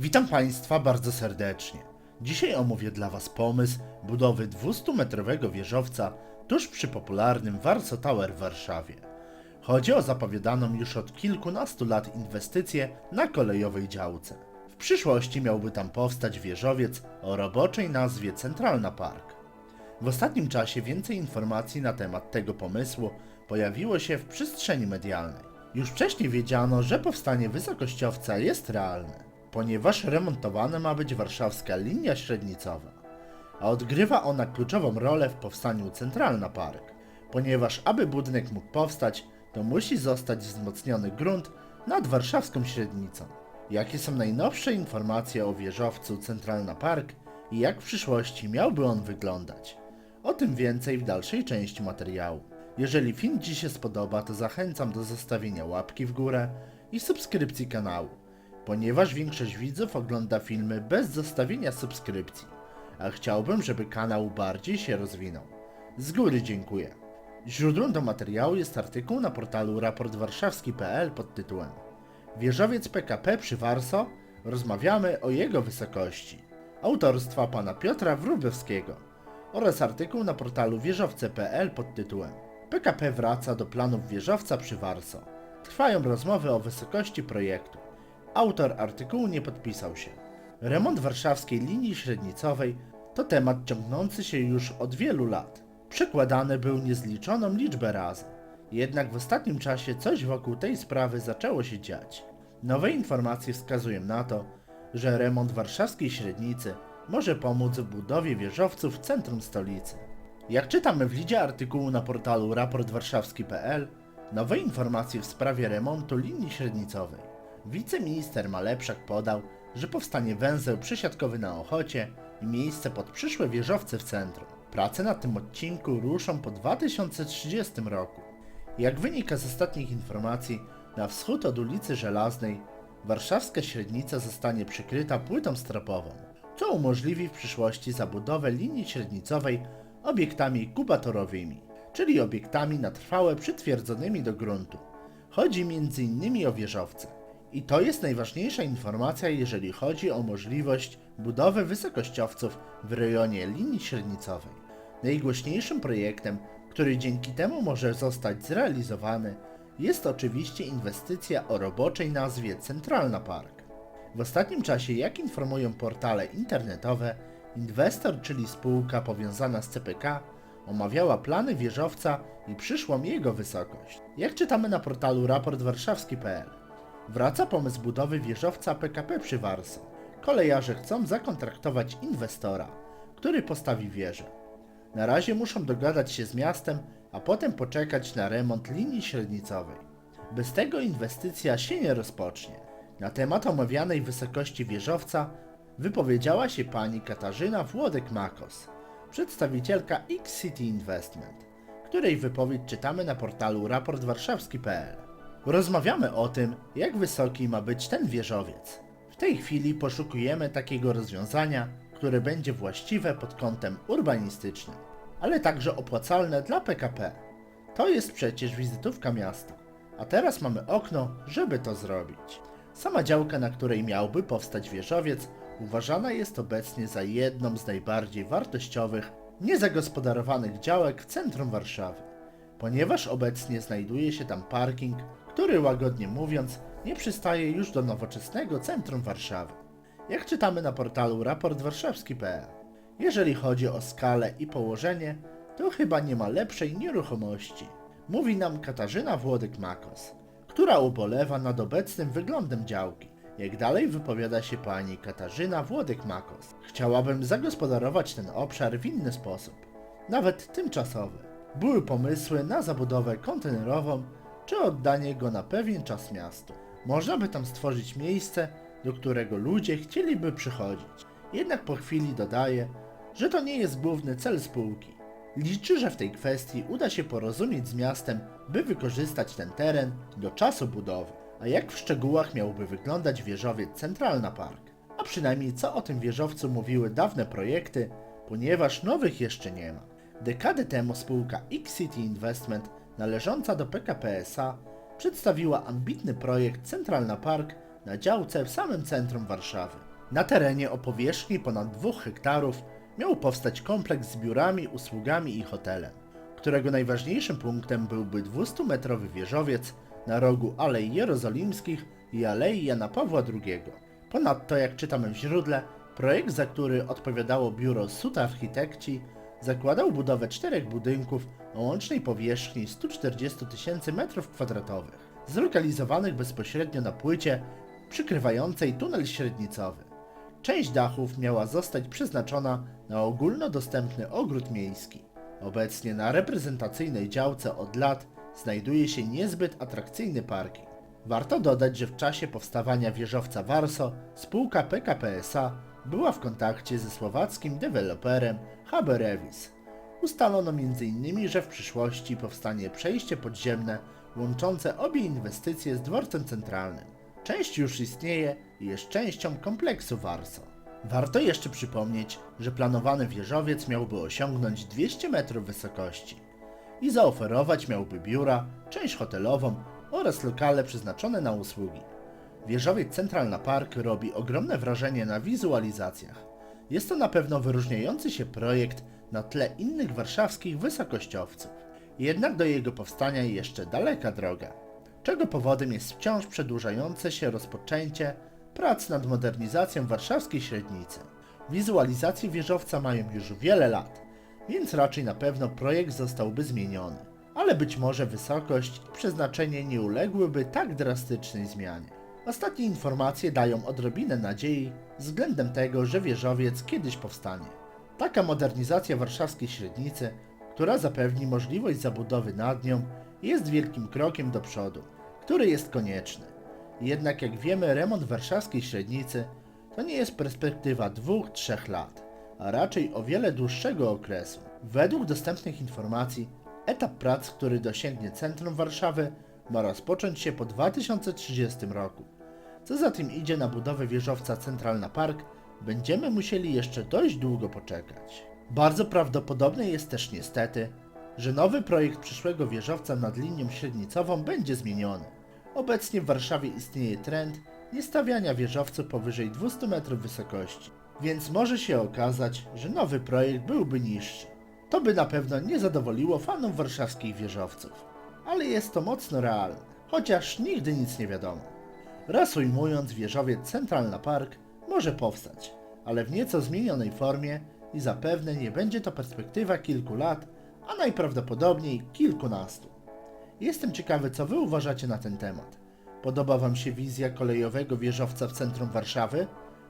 Witam Państwa bardzo serdecznie. Dzisiaj omówię dla Was pomysł budowy 200-metrowego wieżowca tuż przy popularnym Warsaw Tower w Warszawie. Chodzi o zapowiadaną już od kilkunastu lat inwestycję na kolejowej działce. W przyszłości miałby tam powstać wieżowiec o roboczej nazwie Centralna Park. W ostatnim czasie więcej informacji na temat tego pomysłu pojawiło się w przestrzeni medialnej. Już wcześniej wiedziano, że powstanie wysokościowca jest realne, ponieważ remontowana ma być warszawska linia średnicowa, a odgrywa ona kluczową rolę w powstaniu Centralna Park, ponieważ aby budynek mógł powstać, to musi zostać wzmocniony grunt nad warszawską średnicą. Jakie są najnowsze informacje o wieżowcu Centralna Park i jak w przyszłości miałby on wyglądać? O tym więcej w dalszej części materiału. Jeżeli film Ci się spodoba, to zachęcam do zostawienia łapki w górę i subskrypcji kanału, ponieważ większość widzów ogląda filmy bez zostawienia subskrypcji, a chciałbym, żeby kanał bardziej się rozwinął. Z góry dziękuję. Źródłem do materiału jest artykuł na portalu raportwarszawski.pl pod tytułem Wieżowiec PKP przy Warso. Rozmawiamy o jego wysokości. Autorstwa pana Piotra Wróblewskiego oraz artykuł na portalu wieżowce.pl pod tytułem PKP wraca do planów wieżowca przy Warso. Trwają rozmowy o wysokości projektu. Autor artykułu nie podpisał się. Remont warszawskiej linii średnicowej to temat ciągnący się już od wielu lat. Przekładany był niezliczoną liczbę razy. Jednak w ostatnim czasie coś wokół tej sprawy zaczęło się dziać. Nowe informacje wskazują na to, że remont warszawskiej średnicy może pomóc w budowie wieżowców w centrum stolicy. Jak czytamy w lidzie artykułu na portalu raportwarszawski.pl, nowe informacje w sprawie remontu linii średnicowej. Wiceminister Malepszak podał, że powstanie węzeł przesiadkowy na Ochocie i miejsce pod przyszłe wieżowce w centrum. Prace na tym odcinku ruszą po 2030 roku. Jak wynika z ostatnich informacji, na wschód od ulicy Żelaznej warszawska średnica zostanie przykryta płytą stropową, co umożliwi w przyszłości zabudowę linii średnicowej obiektami kubatorowymi, czyli obiektami na trwałe przytwierdzonymi do gruntu. Chodzi m.in. o wieżowce. I to jest najważniejsza informacja, jeżeli chodzi o możliwość budowy wysokościowców w rejonie linii średnicowej. Najgłośniejszym projektem, który dzięki temu może zostać zrealizowany, jest oczywiście inwestycja o roboczej nazwie Centralna Park. W ostatnim czasie, jak informują portale internetowe, inwestor, czyli spółka powiązana z CPK, omawiała plany wieżowca i przyszłą jego wysokość. Jak czytamy na portalu raportwarszawski.pl, wraca pomysł budowy wieżowca PKP przy Warso. Kolejarze chcą zakontraktować inwestora, który postawi wieżę. Na razie muszą dogadać się z miastem, a potem poczekać na remont linii średnicowej. Bez tego inwestycja się nie rozpocznie. Na temat omawianej wysokości wieżowca wypowiedziała się pani Katarzyna Włodek-Makos, przedstawicielka X-City Investment, której wypowiedź czytamy na portalu raportwarszawski.pl. Rozmawiamy o tym, jak wysoki ma być ten wieżowiec. W tej chwili poszukujemy takiego rozwiązania, które będzie właściwe pod kątem urbanistycznym, ale także opłacalne dla PKP. To jest przecież wizytówka miasta, a teraz mamy okno, żeby to zrobić. Sama działka, na której miałby powstać wieżowiec, uważana jest obecnie za jedną z najbardziej wartościowych, niezagospodarowanych działek w centrum Warszawy, ponieważ obecnie znajduje się tam parking, który łagodnie mówiąc nie przystaje już do nowoczesnego centrum Warszawy. Jak czytamy na portalu raportwarszawski.pl, jeżeli chodzi o skalę i położenie, to chyba nie ma lepszej nieruchomości, mówi nam Katarzyna Włodek-Makos, która ubolewa nad obecnym wyglądem działki. Jak dalej wypowiada się pani Katarzyna Włodek-Makos, chciałabym zagospodarować ten obszar w inny sposób, nawet tymczasowy. Były pomysły na zabudowę kontenerową czy oddanie go na pewien czas miastu. Można by tam stworzyć miejsce, do którego ludzie chcieliby przychodzić. Jednak po chwili dodaje, że to nie jest główny cel spółki. Liczy, że w tej kwestii uda się porozumieć z miastem, by wykorzystać ten teren do czasu budowy. A jak w szczegółach miałby wyglądać wieżowiec Centralna Park? A przynajmniej co o tym wieżowcu mówiły dawne projekty, ponieważ nowych jeszcze nie ma. Dekadę temu spółka X-City Investment, należąca do PKP SA, przedstawiła ambitny projekt Centralna Park na działce w samym centrum Warszawy. Na terenie o powierzchni ponad 2 hektarów miał powstać kompleks z biurami, usługami i hotelem, którego najważniejszym punktem byłby 200-metrowy wieżowiec na rogu Alei Jerozolimskich i Alei Jana Pawła II. Ponadto, jak czytamy w źródle, projekt, za który odpowiadało biuro Sut Architekci, zakładał budowę czterech budynków o łącznej powierzchni 140 tysięcy m2, zlokalizowanych bezpośrednio na płycie przykrywającej tunel średnicowy. Część dachów miała zostać przeznaczona na ogólnodostępny ogród miejski. Obecnie na reprezentacyjnej działce od lat znajduje się niezbyt atrakcyjny parking. Warto dodać, że w czasie powstawania wieżowca Warso spółka PKP SA była w kontakcie ze słowackim deweloperem HB. Ustalono m.in., że w przyszłości powstanie przejście podziemne łączące obie inwestycje z dworcem centralnym. Część już istnieje i jest częścią kompleksu Warso. Warto jeszcze przypomnieć, że planowany wieżowiec miałby osiągnąć 200 metrów wysokości i zaoferować miałby biura, część hotelową oraz lokale przeznaczone na usługi. Wieżowiec Centralna Park robi ogromne wrażenie na wizualizacjach. Jest to na pewno wyróżniający się projekt na tle innych warszawskich wysokościowców. Jednak do jego powstania jeszcze daleka droga, czego powodem jest wciąż przedłużające się rozpoczęcie prac nad modernizacją warszawskiej średnicy. Wizualizacje wieżowca mają już wiele lat, więc raczej na pewno projekt zostałby zmieniony. Ale być może wysokość i przeznaczenie nie uległyby tak drastycznej zmianie. Ostatnie informacje dają odrobinę nadziei względem tego, że wieżowiec kiedyś powstanie. Taka modernizacja warszawskiej średnicy, która zapewni możliwość zabudowy nad nią, jest wielkim krokiem do przodu, który jest konieczny. Jednak jak wiemy, remont warszawskiej średnicy to nie jest perspektywa dwóch, trzech lat, a raczej o wiele dłuższego okresu. Według dostępnych informacji, etap prac, który dosięgnie centrum Warszawy, ma rozpocząć się po 2030 roku. Co za tym idzie na budowę wieżowca Centralna Park, będziemy musieli jeszcze dość długo poczekać. Bardzo prawdopodobne jest też niestety, że nowy projekt przyszłego wieżowca nad linią średnicową będzie zmieniony. Obecnie w Warszawie istnieje trend niestawiania wieżowców powyżej 200 metrów wysokości, więc może się okazać, że nowy projekt byłby niższy. To by na pewno nie zadowoliło fanów warszawskich wieżowców, ale jest to mocno realne, chociaż nigdy nic nie wiadomo. Reasumując, wieżowiec Centralna Park może powstać, ale w nieco zmienionej formie i zapewne nie będzie to perspektywa kilku lat, a najprawdopodobniej kilkunastu. Jestem ciekawy, co Wy uważacie na ten temat. Podoba Wam się wizja kolejowego wieżowca w centrum Warszawy?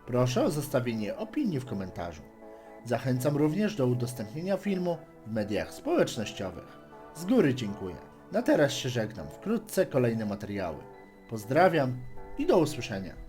Proszę o zostawienie opinii w komentarzu. Zachęcam również do udostępnienia filmu w mediach społecznościowych. Z góry dziękuję. Na teraz się żegnam. Wkrótce kolejne materiały. Pozdrawiam i do usłyszenia.